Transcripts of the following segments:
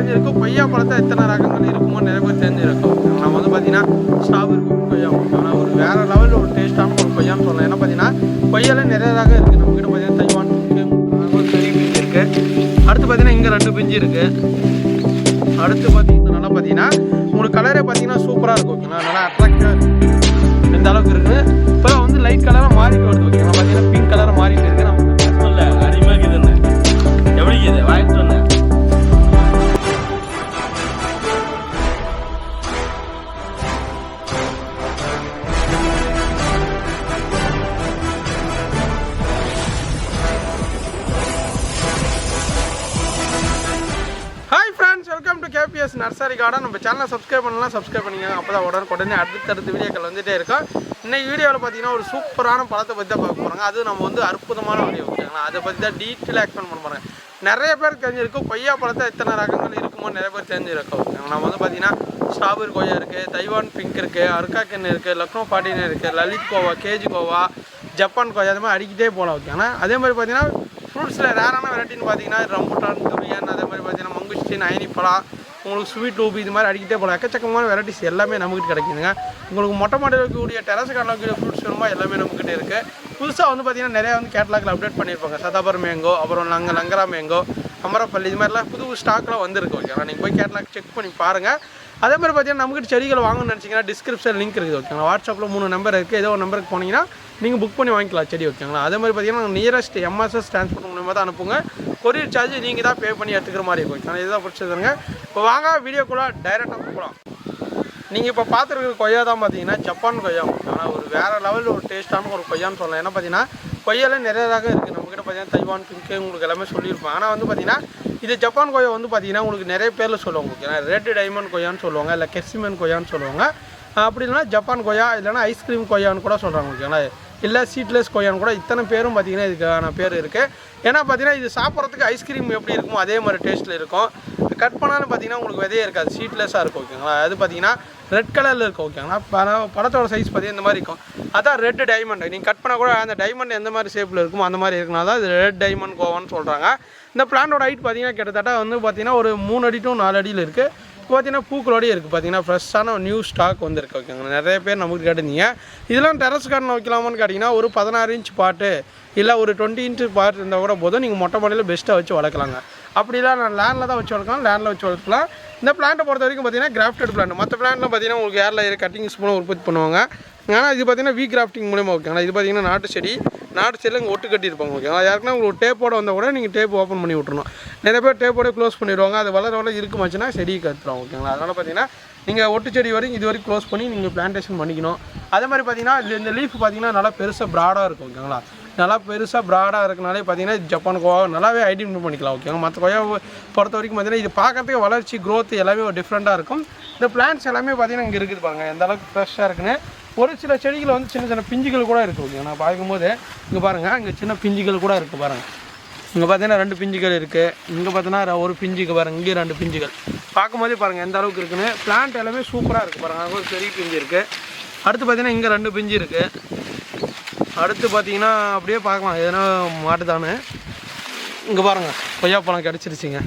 தெரிஞ்சிருக்கும். கொய்யா பழத்தை எத்தனை ரகங்கள் இருக்குமோ நிறைய பேர் தெரிஞ்சிருக்கும். நம்ம வந்து பார்த்தீங்கன்னா ஸ்ட்ராபெரி கொய்யா ஆனால் ஒரு வேறு லெவலில் ஒரு டேஸ்ட்டான ஒரு கொய்யான்னு சொல்லலாம். ஏன்னா பார்த்தீங்கன்னா கொய்யால நிறைய ரகம் இருக்குது நம்ம கிட்ட பார்த்தீங்கன்னா தைவான் இருக்குது பெரிய பிஞ்சு இருக்குது அடுத்து பார்த்தீங்கன்னா இங்கே ரெண்டு பிஞ்சு இருக்குது அடுத்து பார்த்தீங்கன்னா நல்லா பார்த்தீங்கன்னா உங்களுக்கு கலரே பார்த்தீங்கன்னா சூப்பராக இருக்கும். ஓகேங்களா? நல்லா அட்ராக்டாக இந்த எந்த அளவுக்கு இருக்குது இப்போ வந்து லைட் கலராக மாறி வருது ஓகேங்களா? வெல்கம் நர்சரி கார்டன் நம்ம சேனலை சப்ஸ்கிரைப் பண்ணலாம் சப்ஸ்கிரைப் பண்ணிக்கோங்க. அப்போ தான் உடனே உடனே அடுத்தடுத்த வீடியோக்கள் வந்துகிட்டே இருக்கும். இன்னைக்கு வீடியோவில் பார்த்தீங்கன்னா ஒரு சூப்பரான பழத்தை பற்றி தான் பார்க்க போகிறாங்க அது நம்ம வந்து அற்புதமான வீடியோ ஓகேங்களா அதை பற்றி தான் டீட்டெயிலாக எக்ஸ்பிளைன் பண்ண போகிறாங்க நிறைய பேர் தெரிஞ்சிருக்கும். கொய்யா பழத்தை எத்தனை ரகங்கள் இருக்குமோ நிறைய பேர் தெரிஞ்சிருக்கோம். நம்ம வந்து பார்த்தீங்கன்னா ஸ்ட்ராபெரி கொய்யா இருக்குது தைவான் பிங்க் இருக்குது அர்காக்கன் இருக்குது லக்னோ பாட்டின் இருக்குது Lalit guava KG guava Japan கொய்யா அது மாதிரி அடிக்கிட்டே போகலாம் ஓகே ஆனால் அதே மாதிரி பார்த்தீங்கன்னா ஃப்ரூட்ஸில் ரேரான வெரைட்டின்னு பார்த்தீங்கன்னா ரம்புட்டான் துரியன் அதே மாதிரி பார்த்தீங்கன்னா மங்குஸ்டின் அயனிப்பழா உங்களுக்கு ஸ்வீட் லூப் இது மாதிரி அடிக்கிட்டே போகலாம். எக்கச்சக்கமான வெரைட்டிஸ் எல்லாமே நம்மகிட்ட கிடைக்குதுங்க. உங்களுக்கு மொட்டை மாடியில் இருக்கக்கூடிய டெரஸ் கார்டில் இருக்கக்கூடிய ஃப்ரூட்ஸ் வேணுமோ? எல்லாமே நம்மகிட்ட இருக்குது புதுசாக வந்து பார்த்தீங்கன்னா நிறையா வந்து கேட்லாகில் அப்டேட் பண்ணியிருப்பாங்க. சதாபர் மேங்கோ அப்புறம் நாங்கள் லங்கரா மேங்கோ அமரப்பள்ளி இது மாதிரிலாம் புது ஸ்டாக்லாம் வந்திருக்கு ஓகேங்களா நீங்கள் போய் கேட்லாக் செக் பண்ணி பாருங்கள் அதே மாதிரி பார்த்தீங்கன்னா நம்மகிட்ட செடிகள் வாங்கணும்னு நினச்சிங்கன்னா டிஸ்கிரிப்ஷன் லிங்க் இருக்குது ஓகேங்களா வாட்ஸ்அப்பில் மூணு நம்பர் இருக்குது ஏதோ ஒரு நம்பருக்கு போனீங்கன்னா நீங்கள் புக் பண்ணி வாங்கிக்கலாம் செடி ஓகேங்களா அதே மாதிரி பார்த்தீங்கன்னா நியரஸ்ட் எம்எஸ்எஸ் ட்ரான்ஸ்போர்ட் மூலியமாக தான் அனுப்புங்க. கொரியர் சார்ஜ் நீங்கள் தான் பே பண்ணி எடுத்துக்கிற மாதிரி இருக்கும். ஓகேங்களா இதுதான் பிடிச்சதுங்க இப்போ வாங்க வீடியோக்குள்ளே டைரெக்டாக போகலாம் நீங்கள் இப்போ பார்த்துருக்க கொய்யா தான் பார்த்தீங்கன்னா ஜப்பான் கொய்யா. ஆனால் ஒரு வேறு லெவலில் ஒரு டேஸ்ட்டான ஒரு கொய்யான்னு சொல்லலாம். ஏன்னா பார்த்தீங்கன்னா கொய்யெல்லாம் நிறைய ரகம் இருக்குது நம்மக்கிட்ட பார்த்தீங்கன்னா தைவான் பிங்க்கு உங்களுக்கு எல்லாமே சொல்லியிருப்பாங்க. ஆனால் வந்து பார்த்தீங்கன்னா இது ஜப்பான் கொய்யா வந்து பார்த்தீங்கன்னா உங்களுக்கு நிறைய பேரில் சொல்லுவாங்க. ஏன்னா ரெட் டைமண்ட் கொய்யான்னு சொல்லுவாங்க இல்லை கெர்சிமன் கொய்யான்னு சொல்லுவாங்க. அப்படி இல்லைன்னா ஜப்பான் கொய்யா இல்லைன்னா ஐஸ்கிரீம் கொய்யான்னு கூட சொல்கிறாங்க ஓகேங்களா? இல்லை சீட்லெஸ் கொய்யான்னு கூட இத்தனை பேரும் பார்த்தீங்கன்னா இதுக்கான பேர் இருக்குது ஏன்னா பார்த்தீங்கன்னா இது சாப்பிட்றதுக்கு ஐஸ்கிரீம் எப்படி இருக்குமோ அதே மாதிரி டேஸ்ட்டில் இருக்கும். கட் பண்ணாலும் பார்த்தீங்கன்னா உங்களுக்கு விதையே இருக்காது. சீட்லெஸ்ஸாக இருக்கும் ஓகேங்களா? அது பார்த்தீங்கன்னா ரெட் கலரில் இருக்கும் ஓகேங்களா? படத்தோட சைஸ் பார்த்தீங்கன்னா இந்த மாதிரி இருக்கும். அதான் ரெட் டைமண்ட் நீங்கள் கட் பண்ணால் கூட அந்த டைமண்ட் எந்த மாதிரி ஷேப்பில் இருக்குமோ அந்த மாதிரி இருக்குனால தான் இது ரெட் டைமண்ட் கோவான்னு சொல்கிறாங்க இந்த பிளான்டோட ஹைட் பார்த்தீங்கன்னா கிட்டத்தட்ட வந்து பார்த்தீங்கன்னா ஒரு மூணு அடி டு நாலு அடியில் இருக்குது பார்த்தீங்கன்னா பூக்களோடய இருக்குது பார்த்தீங்கன்னா ஃப்ரெஷ்ஷான நியூ ஸ்டாக் வந்துருக்கு. ஓகேங்க. நிறைய பேர் நமக்கு கேட்டிருந்தீங்க. இதெல்லாம் டெரஸ் கார்டன் வைக்கலாமான்னு கேட்டிங்கன்னா ஒரு பதினாறு இன்ச் பாட்டு இல்லை ஒரு டுவெண்ட்டி இன்ச் பாட்டு இருந்தால் கூட போதும். நீங்கள் மொட்டை மாடியில் பெஸ்ட்டாக வச்சு வளர்க்கலாங்க. அப்படிலாம் நான் லேண்டில் தான் வச்சு வளர்க்கலாம். லேண்டில் வச்சு வளர்க்கலாம் இந்த பிளான்ட்டை பொறுத்த வரைக்கும் பார்த்தீங்கன்னா கிராஃப்டட் பிளான்ட் மற்ற பிளான்ட்லாம் பார்த்தீங்கன்னா உங்களுக்கு ஏரில் கட்டிங்ஸ் மூலம் உற்பத்தி பண்ணுவாங்க. ஆனால் இது பார்த்தீங்கன்னா வீ கிராஃப்டிங் மூலியமாக ஓகேங்களா இது பார்த்தீங்கன்னா நாட்டு செடி நாட்டு செடியில் இங்கே ஒட்டு கட்டியிருப்பாங்க ஓகேங்களா யாருக்குன்னா உங்களுக்கு டேப்போட வந்தால் கூட நீங்கள் டேப் ஓப்பன் பண்ணி விட்ருணும் நிறைய பேர் டேப்போட க்ளோஸ் பண்ணிடுவாங்க. அது வளர வளர இருக்குமாச்சுன்னா செடி கத்துறோம் ஓகேங்களா அதனால் பார்த்தீங்கன்னா நீங்கள் ஒட்டு செடி வரைக்கும் இது வரைக்கும் க்ளோஸ் பண்ணி நீங்கள் பிளான்டேஷன் பண்ணிக்கணும். அதே மாதிரி பார்த்தீங்கன்னா இந்த லீஃப் பார்த்தீங்கன்னா நல்லா பெருசாக ப்ராடாக இருக்கும் ஓகேங்களா நல்லா பெருசாக ப்ராடாக இருக்கனாலே பார்த்தீங்கன்னா ஜப்பான் கோவா நல்லாவே ஐடென்டிஃபை பண்ணிக்கலாம் ஓகேங்களா மற்ற கோவா பொறுத்த வரைக்கும் பார்த்தீங்கன்னா இது பார்க்கறதுக்கு வளர்ச்சி க்ரோத் எல்லாமே ஒரு டிஃப்ரெண்ட்டாக இருக்கும். இந்த பிளான்ஸ் எல்லாமே பார்த்தீங்கன்னா இங்கே இருக்குது பாருங்கள் எந்த அளவுக்கு ஃப்ரெஷ்ஷாக இருக்குன்னு. ஒரு சில செடிகள் வந்து சின்ன சின்ன பிஞ்சுகள் கூட இருக்குது ஓகே நான் பார்க்கும்போது இங்கே பாருங்கள் இங்கே சின்ன பிஞ்சுகள் கூட இருக்குது பாருங்கள் இங்கே பார்த்தீங்கன்னா ரெண்டு பிஞ்சுகள் இருக்குது இங்கே பார்த்தீங்கன்னா ஒரு பிஞ்சுக்கு பாருங்கள் இங்கே ரெண்டு பிஞ்சுகள். பார்க்கும்போதே பாருங்கள் எந்த அளவுக்கு இருக்குன்னு. பிளான்ட் எல்லாமே சூப்பராக இருக்குது பாருங்கள் அங்கே ஒரு பெரிய பிஞ்சு இருக்குது அடுத்து பார்த்தீங்கன்னா இங்கே ரெண்டு பிஞ்சு இருக்குது அடுத்து பார்த்தீங்கன்னா அப்படியே பார்க்கலாம் எதனா மாட்டுதானு இங்கே பாருங்கள் கொய்யாப்பழம் கிடச்சிருச்சிங்க.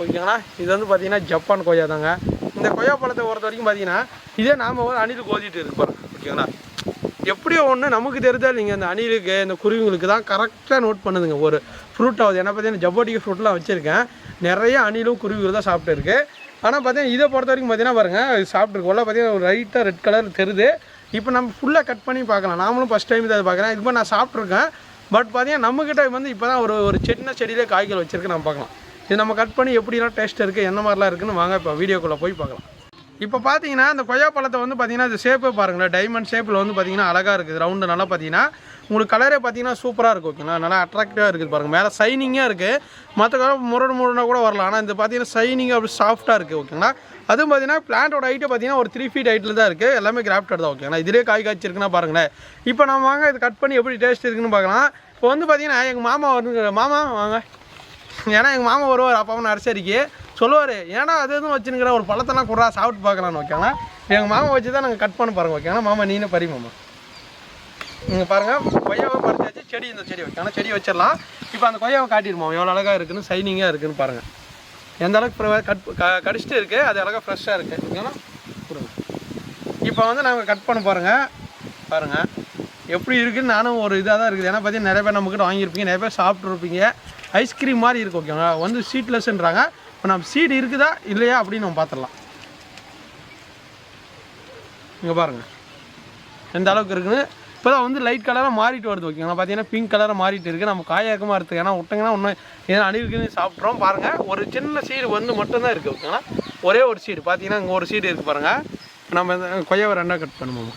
ஓகேங்களா இது வந்து பார்த்தீங்கன்னா ஜப்பான் கொய்யா தாங்க இந்த கொய்யா பழத்தை பொறுத்த வரைக்கும் பார்த்தீங்கன்னா இதே நாம் ஒரு அணில் கோதிட்டு இருக்கு பாருங்கள் ஓகேங்களா எப்படியோ ஒன்று நமக்கு தெரிஞ்சால் நீங்கள் அந்த அணிலுக்கு இந்த குருவிங்களுக்கு தான் கரெக்டாக நோட் பண்ணுதுங்க. ஒரு ஃப்ரூட் ஆகுது. ஏன்னா பார்த்தீங்கன்னா ஜப்போட்டிக்கு ஃப்ரூட்லாம் வச்சுருக்கேன். நிறைய அணிலும் குருவிகள் தான் சாப்பிட்டுருக்கு. ஆனால் பார்த்தீங்கன்னா இதை பொறுத்த வரைக்கும் பார்த்தீங்கன்னா பாருங்கள் இது பார்த்தீங்கன்னா ஒரு ரைட்டாக ரெட் கலர் தெரியுது. இப்போ நம்ம ஃபுல்லாக கட் பண்ணி பார்க்கலாம். நாமளும் ஃபஸ்ட் டைம் இதை பார்க்குறேன். இது மாதிரி நான் சாப்பிட்ருக்கேன் பட் பார்த்தீங்கன்னா நம்மக்கிட்ட வந்து இப்போ தான் ஒரு ஒரு சின்ன செடியிலே காய்கள் வச்சுருக்கு. நம்ம பார்க்கலாம். இது நம்ம கட் பண்ணி எப்படிலாம் டேஸ்ட் இருக்குது என்ன மாதிரிலாம் இருக்குன்னு வாங்க. இப்போ வீடியோக்குள்ளே போய் பார்க்கலாம். இப்போ பார்த்தீங்கன்னா இந்த கொய்யா பழத்தை வந்து பார்த்தீங்கன்னா இந்த ஷேப்பே பாருங்களேன். டைமண்ட் ஷேப்பில் வந்து பார்த்தீங்கன்னா அழகாக இருக்குது. ரவுண்டு நல்லா பார்த்தீங்கன்னா உங்களுக்கு கலரே பார்த்தீங்கன்னா சூப்பராக இருக்குது ஓகேங்களா நல்லா அட்ராக்டிவாக இருக்குது பாருங்கள் மேலே சைனிங்காக இருக்குது மற்ற கலர் முரடு முரடாக கூட வரலாம். ஆனால் இந்த பார்த்தீங்கன்னா சைனிங் அப்படி சாஃப்ட்டாக இருக்குது ஓகேங்களா அதுவும் பார்த்தீங்கன்னா பிளான்ட்டோட ஹைட்டு பார்த்தீங்கன்னா ஒரு த்ரீ ஃபீட் ஹைட்டில் தான் இருக்குது எல்லாமே கிராஃப்டட் தான் ஓகேங்களா இதிலே காய் காய்ச்சிருக்குன்னா பாருங்களேன். இப்போ நம்ம வாங்க இது கட் பண்ணி எப்படி டேஸ்ட் இருக்குன்னு பார்க்கலாம். இப்போ வந்து பார்த்தீங்கன்னா எங்கள் மாமா வந்து மாமா வாங்க. ஏன்னா எங்கள் மாமா வருவார் அப்பாவும் நர்சரிக்கு சொல்லுவார் ஏன்னா அது எதுவும் வச்சுருக்கிற? ஒரு பழத்தெல்லாம் குறா சாப்பிட்டு பார்க்கலான்னு. ஓகேங்களா? எங்கள் மாமா வச்சு தான் நாங்கள் கட் பண்ண பாருங்க ஓகேங்களா? மாமா நீனே பறி மாமா. நீங்கள் பாருங்கள் கொய்யாவை பறிச்சாச்சு செடி இந்த செடி வைக்கலாம் செடி வச்சிடலாம். இப்போ அந்த கொய்யாவை காட்டிடுமா எவ்வளோ அழகாக இருக்குன்னு சைனிங்காக இருக்குன்னு பாருங்கள் எந்த அளவுக்கு கட் க- கடிச்சிட்டு இருக்குது அது அழகாக ஃப்ரெஷ்ஷாக இருக்குது ஓகேங்களா? கொடுங்க. இப்போ வந்து நாங்கள் கட் பண்ண பாருங்க பாருங்கள் எப்படி இருக்குன்னு நானும் ஒரு இதாக தான் இருக்குது. ஏன்னா பார்த்தீங்கன்னா நிறைய பேர் நம்மக்கிட்ட வாங்கியிருப்பீங்க நிறைய பேர் சாப்பிட்ருப்பீங்க ஐஸ்கிரீம் மாதிரி இருக்குது ஓகேங்களா? வந்து ஸ்வீட்லெஸ்ன்றாங்க இப்போ நம்ம சீடு இருக்குதா இல்லையா அப்படின்னு நம்ம பார்த்துடலாம். இங்கே பாருங்கள் எந்த அளவுக்கு இருக்குன்னு. இப்போ தான் வந்து லைட் கலராக மாறிட்டு வருது ஓகேங்களா? பார்த்தீங்கன்னா பிங்க் கலராக மாறிட்டு இருக்குது நம்ம காயாக்கமாக இருக்குது ஏன்னா விட்டிங்கன்னா ஒன்று ஏன்னா அணிவுக்குன்னு சாப்பிட்றோம் பாருங்கள் ஒரு சின்ன சீடு வந்து மட்டும்தான் இருக்குது ஓகேங்களா? ஒரே ஒரு சீடு பார்த்தீங்கன்னா இங்கே ஒரு சீடு இருக்குது பாருங்கள் நம்ம கொய்யாவை ரெண்டாக கட் பண்ணுவோம்.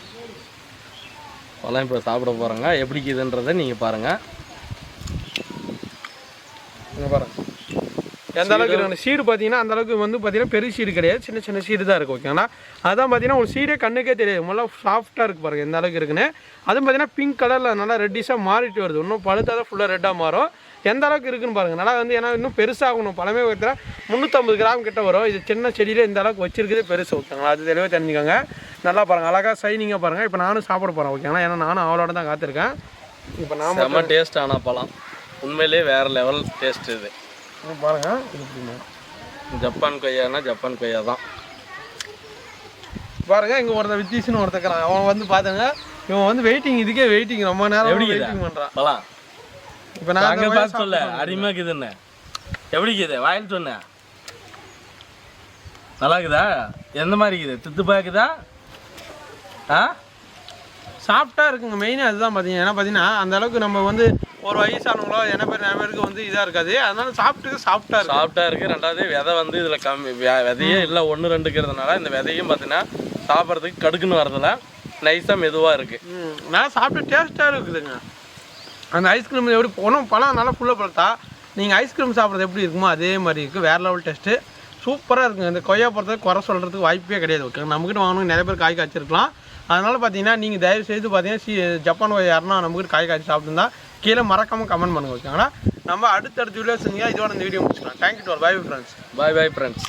பழம் இப்போ சாப்பிட போகிறாங்க எப்படி இருக்குதுன்றதை நீங்கள் பாருங்கள் இங்கே பாருங்கள் எந்த அளவுக்கு இருக்கு சீடு பார்த்தீங்கன்னா அந்த அளவுக்கு வந்து பார்த்தீங்கன்னா பெரிய சீடு கிடையாது. சின்ன சின்ன சீடு தான் இருக்குது ஓகேங்களா அதான் பார்த்தீங்கன்னா ஒரு சீடே கண்ணுக்கே தெரியாது. முதல்ல சாஃப்டாக இருக்குது பாருங்க எந்த அளவுக்கு இருக்குன்னு. அதுவும் பார்த்தீங்கன்னா பிங்க் கலரில் நல்லா ரெட்டிஷாக மாறிட்டு வருது. இன்னும் பழுத்தா தான் ஃபுல்லாக ரெட்டாக மாறும். எந்த அளவுக்கு இருக்குன்னு பாருங்க நல்லா வந்து ஏன்னா இன்னும் பெருசாகணும். பழமே ஒருத்தர முந்நூற்றம்பது கிராம் கிட்ட வரும். இது சின்ன செடியில் இந்த அளவுக்கு வச்சிருக்குது பெருசு ஓகேங்களா அது தெளிவாக தெரிஞ்சுக்கோங்க. நல்லா பாருங்க அழகாக சைனிங்காக பாருங்கள் இப்போ நானும் சாப்பிட போகிறேன் ஓகேங்களா ஏன்னா நானும் அவளோட தான் காத்திருக்கேன். இப்போ நான் டேஸ்ட் ஆனால் பழம். உண்மையிலேயே வேறு லெவல் டேஸ்ட் இது. பாருங்க. ஜப்பான் கொய்யானா ஜப்பான் கொய்யா தான். பாருங்க இங்க ஒருத்தன் வித்தீஸ்னு ஒருத்தக்கிறான் அவன் வந்து பாத்துங்க இவன் வந்து வெயிட்டிங் இதுக்கே வெயிட்டிங் ரொம்ப நேரம் எப்படி வெயிட்டிங் பண்றான். பழம் இப்போ நான் அங்கே பார்த்து சொல்ல அருமையாக இருக்குதுன்னு. எப்படி இருக்குது? வாயில் சொன்னேன். நல்லா இருக்குதா? எந்த மாதிரி இருக்குது? தித்துப்பா இருக்குதா? ஆ? சாஃப்டா இருக்குங்க. மெயினாக அதுதான் பார்த்தீங்க ஏன்னா பார்த்தீங்கன்னா அந்த அளவுக்கு நம்ம வந்து ஒரு வயசானவங்களோ என்ன பேர் நிறைய பேருக்கு வந்து இதாக இருக்காது. அதனால சாப்பிட்டு இருக்கு. சாஃப்டாக இருக்குது ரெண்டாவது விதை வந்து இதில் கம்மி விதையே இல்லை ஒன்று ரெண்டுக்கிறதுனால இந்த விதையும் பார்த்தீங்கன்னா சாப்பிட்றதுக்கு கடுக்குன்னு வரதில்ல நைஸாக மெதுவாக இருக்குது நல்லா சாப்பிட்டு டேஸ்ட்டாக இருக்குதுங்க. அந்த ஐஸ்கிரீம் எப்படி போனோம் பழம் நல்லா ஃபுல்லாக பழுத்தா நீங்கள் ஐஸ்கிரீம் சாப்பிட்றது எப்படி இருக்குமோ அதே மாதிரி இருக்குது வேறு லெவல் டேஸ்ட்டு சூப்பராக இருக்குங்க. இந்த கொய்யா பொறுத்தவரை குறை சொல்கிறதுக்கு வாய்ப்பே கிடையாது. ஓகே நம்மக்கிட்ட வாங்கணும் நிறைய பேர் காய் காய்ச்சிருக்கலாம். அதனால் பார்த்தீங்கன்னா நீங்கள் தயவு செய்து பார்த்தீங்கன்னா சி ஜப்பான் யாருன்னா நம்மக்கிட்ட காய் காய்ச்சி சாப்பிட்டுருந்தா கீழே மறக்காமல் கமெண்ட் பண்ணுங்க ஓகேங்களா நம்ம அடுத்தடுத்த வீடியோ செஞ்சீங்கன்னா இதோட இந்த வீடியோ முடிச்சுக்கலாம். Thank you to bye friends bye bye friends